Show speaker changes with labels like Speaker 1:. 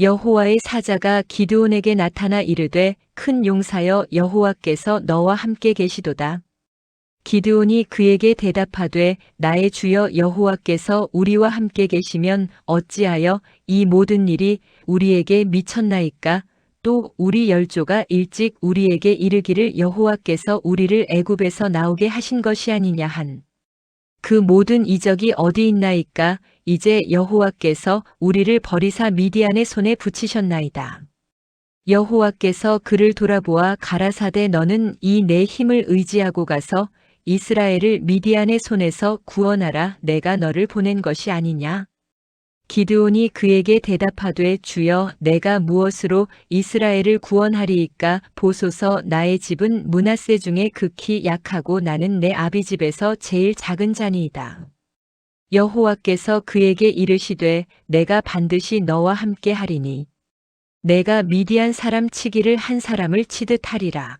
Speaker 1: 여호와의 사자가 기드온에게 나타나 이르되 큰 용사여 여호와께서 너와 함께 계시도다. 기드온이 그에게 대답하되 나의 주여 여호와께서 우리와 함께 계시면 어찌하여 이 모든 일이 우리에게 미쳤나이까 또 우리 열조가 일찍 우리에게 이르기를 여호와께서 우리를 애굽에서 나오게 하신 것이 아니냐 한 그 모든 이적이 어디 있나이까 이제 여호와께서 우리를 버리사 미디안의 손에 붙이셨나이다. 여호와께서 그를 돌아보아 가라사대 너는 이 내 힘을 의지하고 가서 이스라엘을 미디안의 손에서 구원하라 내가 너를 보낸 것이 아니냐. 기드온이 그에게 대답하되 주여 내가 무엇으로 이스라엘을 구원하리이까 보소서 나의 집은 문하세 중에 극히 약하고 나는 내 아비 집에서 제일 작은 자니이다. 여호와께서 그에게 이르시되 내가 반드시 너와 함께 하리니 내가 미디안 사람 치기를 한 사람을 치듯 하리라.